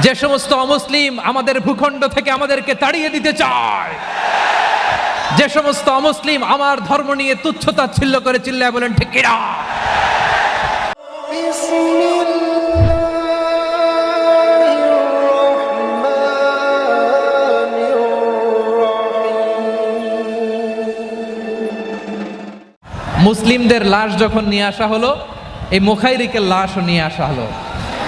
যে সমস্ত অমুসলিম আমাদের ভূখণ্ড থেকে আমাদেরকে তাড়িয়ে দিতে চায়। যে সমস্ত অমুসলিম আমার ধর্ম নিয়ে তুচ্ছতা ছিল্ল করে চিল্লায় বলেন, ঠিক মুসলিমদের লাশ যখন নিয়ে আসা হলো, এই মুখাইরিকের লাশও নিয়ে আসা হলো।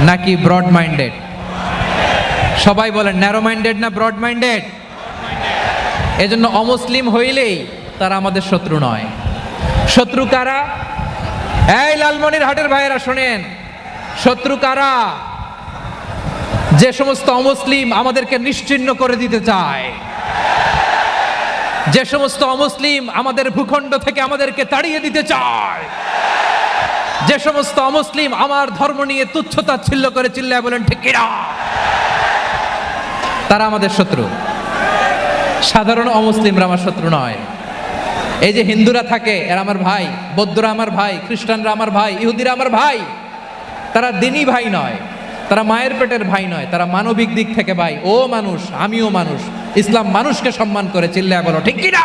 নাকি ব্রড মাইন্ডেড? সবাই বলেন ন্যারো মাইন্ডেড না ব্রড মাইন্ডেড এজন্য অমুসলিম হইলেই তারা আমাদের শত্রু নয়। শত্রু কারা? এই লালমনির হাটের ভাইয়েরা শোনেন, শত্রু কারা? যে সমস্ত অমুসলিম আমাদেরকে নিশ্চিহ্ন করে দিতে চায়। যে সমস্ত অমুসলিম আমাদের ভূখণ্ড থেকে আমাদেরকে তাড়িয়ে দিতে চায়। যে সমস্ত অমুসলিম আমার ধর্ম নিয়ে তুচ্ছতা তুচ্ছতাচ্ছিল্য করে চিল্লায় বলেন, ঠিক তারা আমাদের শত্রু। সাধারণ অমুসলিমরা আমার শত্রু নয়। এই যে হিন্দুরা থাকে, এরা আমার ভাই, বৌদ্ধরা আমার ভাই, খ্রিস্টানরা আমার ভাই, ইহুদিরা আমার ভাই, তারা দিনই ভাই নয়, তারা মায়ের পেটের ভাই নয়, তারা মানবিক দিক থেকে ভাই। ও মানুষ, আমিও মানুষ। ইসলাম মানুষকে সম্মান করে চিল্লায় বলো, ঠিক কিনা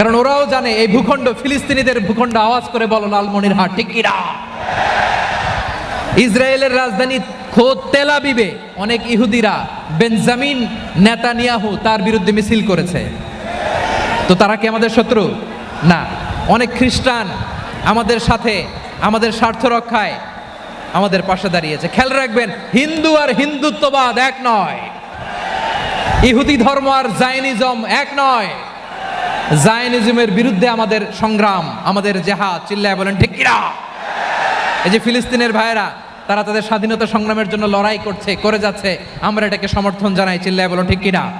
কারণ ওরাও জানে এই ভূখণ্ড ফিলিস্তিনিদের ভূখণ্ড আওয়াজ করে বলো লালমনির হাট ঠিক কিনা? ইসরায়েলের রাজধানী খোদ তেলাবিবে অনেক ইহুদিরা, বেনজামিন নেতানিয়াহু তার বিরুদ্ধে মিছিল করেছে। তো তারা কি আমাদের শত্রু? না। অনেক খ্রিস্টান আমাদের সাথে, আমাদের স্বার্থ রক্ষায় আমাদের পাশে দাঁড়িয়েছে। খেয়াল রাখবেন, হিন্দু আর হিন্দুত্ববাদ এক নয়। ইহুদি ধর্ম আর জাইনিজম এক নয়। জায়নিজমের বিরুদ্ধে আমাদের সংগ্রাম, আমাদের জেহাদ, চিল্লায় বলেন, ঠিক কিনা? এই যে ফিলিস্তিনের ভাইয়েরা, তারা তাদের স্বাধীনতা সংগ্রামের জন্য লড়াই করছে, করে যাচ্ছে, আমরা এটাকে সমর্থন জানাই, চিল্লায় বলো ঠিক কিনা?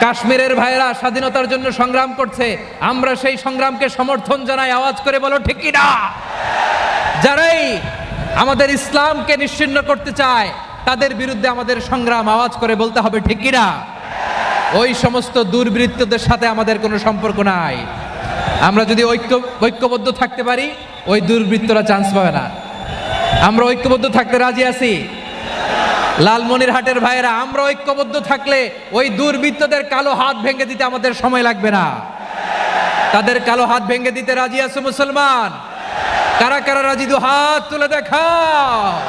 কাশ্মীরের ভাইয়েরা স্বাধীনতার জন্য সংগ্রাম করছে, আমরা সেই সংগ্রামকে সমর্থন জানাই, আওয়াজ করে বলো, ঠিক কিনা? যারাই আমাদের ইসলামকে নিশ্চিন্ন করতে চায়, তাদের বিরুদ্ধে আমাদের সংগ্রাম, আওয়াজ করে বলতে হবে, ঠিক কিনা? ওই সমস্ত দুর্বৃত্তদের সাথে আমাদের কোনো সম্পর্ক নাই। আমরা যদি ঐক্য, ঐক্যবদ্ধ থাকতে পারি, ওই দুর্বৃত্তরা চান্স পাবে না। আমরা ঐক্যবদ্ধ থাকতে রাজি আছি? লালমনির হাটের ভাইয়েরা, আমরা ঐক্যবদ্ধ থাকলে ওই দুর্বৃত্তদের কালো হাত ভেঙে দিতে আমাদের সময় লাগবে না। তাদের কালো হাত ভেঙে দিতে রাজি আছে মুসলমান? কারা কারা রাজি? দু হাত তুলে দেখাও।